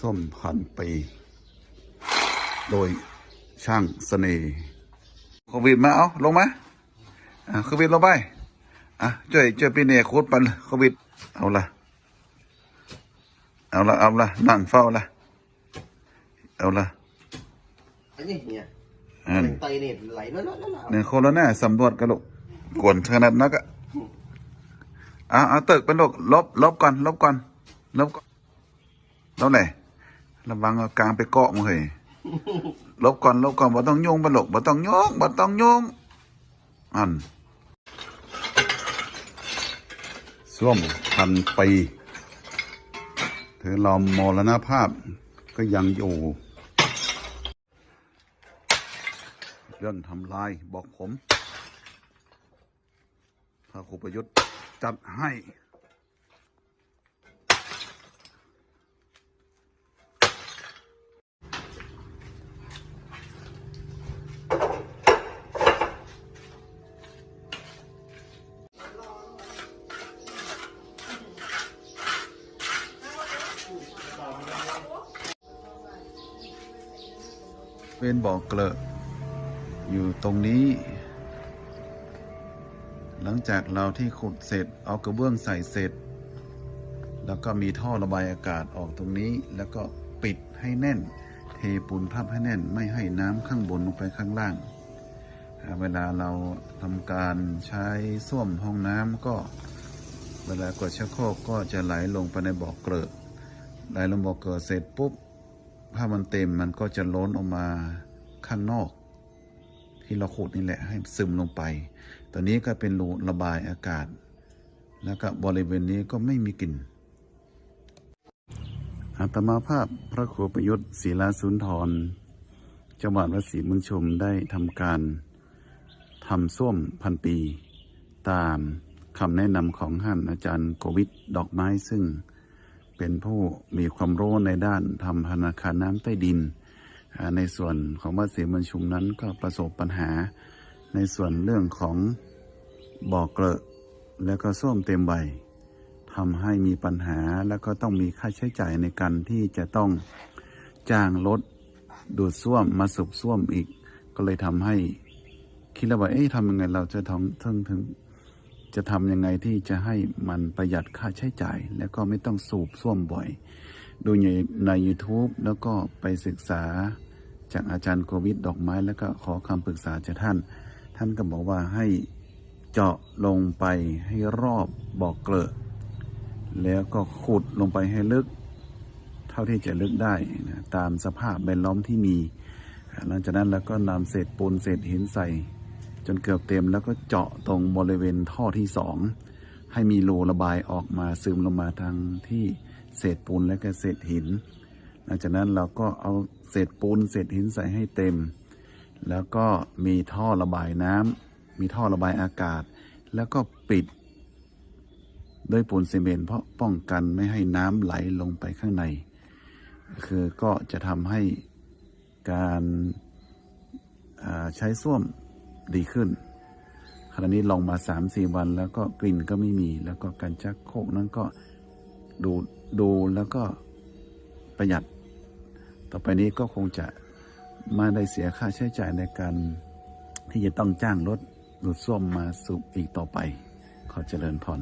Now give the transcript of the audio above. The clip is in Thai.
ส้มพันปี โดยช่างเสน่ห์โควิดมาเอาลงมาอ่าโควิดลงไป อะช่วยช่วยพี่เนยคูดปันโควิด เอาละเอาละเอาละนั่งเฝ้าละเอาละอันนี้เนี่ยอันเป็นไตเนี่ยไหลแล้วแล้วแล้วเนี่ยโคโรนาสำรวจกันลูกกวนขนาดนักอะเอาเอาตึกเป็นลูกลบลบก่อนลบก่อนลบก่อนลบไหน ระวังเอากลางไปเกาะมึงเฮ้ยลบก่อนลบก่อนบ่ต้องโยงบ่ลูกบ่ต้องโยงบ่ต้องโยงอันส้วมพันปีถึงเรามรณภาพก็ยังอยู่เรื่องทำลายบอกผมพระครูประยุทธ์จัดให้ เป็นบ่อเกลอะอยู่ตรงนี้ หลังจากเราที่ขุดเสร็จเอากระเบื้องใส่เสร็จ แล้วก็มีท่อระบายอากาศออกตรงนี้ แล้วก็ปิดให้แน่น เทปูนทับให้แน่น ไม่ให้น้ำข้างบนลงไปข้างล่าง เวลาเราทำการใช้ส้วมห้องน้ำก็เวลากดชักโครกก็จะไหลลงไปในบ่อเกลอะไหลลงบ่อเกลอะเสร็จปุ๊บ ถ้ามันเต็มมันก็จะล้นออกมาข้างนอก ที่เราขุดนี่แหละให้ซึมลงไป ตอนนี้ก็เป็นรูระบายอากาศ แล้วก็บริเวณนี้ก็ไม่มีกลิ่นอาตมาภาพพระครูประยุทธ์ศรีลาสุนทรจังหวัดวัดศรีเมืองชมได้ทำการทำส้วมพันปี ตามคำแนะนำของท่านอาจารย์โกวิทดอกไม้ซึ่ง เป็นผู้มีความรู้ในด้านทำธนาคารน้ำใต้ดิน ในส่วนของวัดศรีมันชุมนั้นก็ประสบปัญหา ในส่วนเรื่องของบ่อเกลอะแล้วก็ส้วมเต็มใบทำให้มีปัญหาแล้วก็ต้องมีค่าใช้จ่ายในการที่จะต้องจ้างรถดูดส้วมมาสูบส้วมอีก ก็เลยทำให้คิดแล้วว่าเอ๊ะทำยังไงเราจะท้องถึงถึง จะทำยังไงที่จะให้มันประหยัดค่าใช้จ่าย แล้วก็ไม่ต้องสูบส้วมบ่อย ดูในใน YouTube แล้วก็ไปศึกษาจากอาจารย์โควิดดอกไม้ แล้วก็ขอคำปรึกษาจากท่าน ท่านก็บอกว่าให้เจาะลงไปให้รอบบ่อเกลอะแล้วก็ขุดลงไปให้ลึก เท่าที่จะลึกได้นะตามสภาพแวดล้อมที่มี หลังจากนั้นแล้วก็นำเศษปูนเศษหินใส่ จนเกือบเต็มแล้วก็เจาะตรงบริเวณท่อที่สองให้มีรูระบายออกมาซึมลงมาทางที่เศษปูนและก็เศษหิน หลังจากนั้นเราก็เอาเศษปูนเศษหินใส่ให้เต็ม แล้วก็มีท่อระบายน้ำมีท่อระบายอากาศ แล้วก็ปิด ด้วยปูนซีเมนต์เพราะป้องกันไม่ให้น้ำไหลลงไปข้างใน คือก็จะทำให้การใช้ส้วม ดีขึ้นขณะนี้ลองมาสามสี่วัน แล้วก็กลิ่นก็ไม่มี แล้วก็การชักโครกนั้นก็ดูดูแล้วก็ประหยัด ต่อไปนี้ก็คงจะไมาได้เสียค่าใช้จ่ายในการที่จะต้องจ้างรถดูดส้วมมาสูบอีกต่อไป ขอเจริญพร